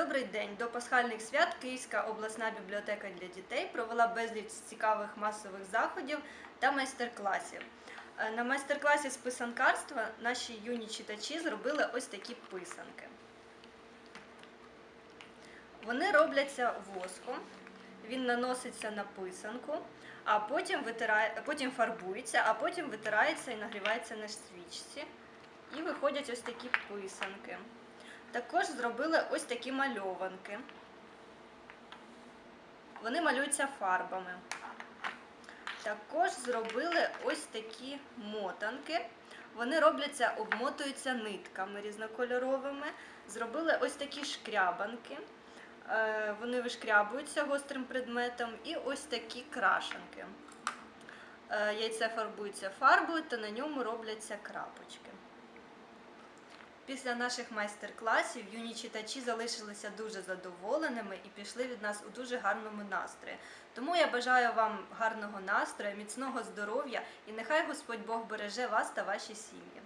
Добрий день! До пасхальних свят Київська обласна бібліотека для дітей провела безліч цікавих масових заходів та майстер-класів. Е, На майстер-класі з писанкарства наші юні читачі зробили ось такі писанки. Вони робляться воском, він наноситься на писанку, а потім, витирає, потім фарбується, а потім витирається і нагрівається на свічці. І виходять ось такі писанки. Також зробили ось такі мальованки. Вони малюються фарбами. Також зробили ось такі мотанки. Вони робляться, обмотуються нитками різнокольоровими. Зробили ось такі шкрябанки. Е, Вони вишкрябуються гострим предметом. І ось такі крашенки. Е, Яйце фарбується фарбою, та на ньому робляться крапочки. Після наших майстер-класів юні читачі залишилися дуже задоволеними і пішли від нас у дуже гарному настрої. Тому я бажаю вам гарного настрою, міцного здоров'я і нехай Господь Бог береже вас та ваші сім'ї.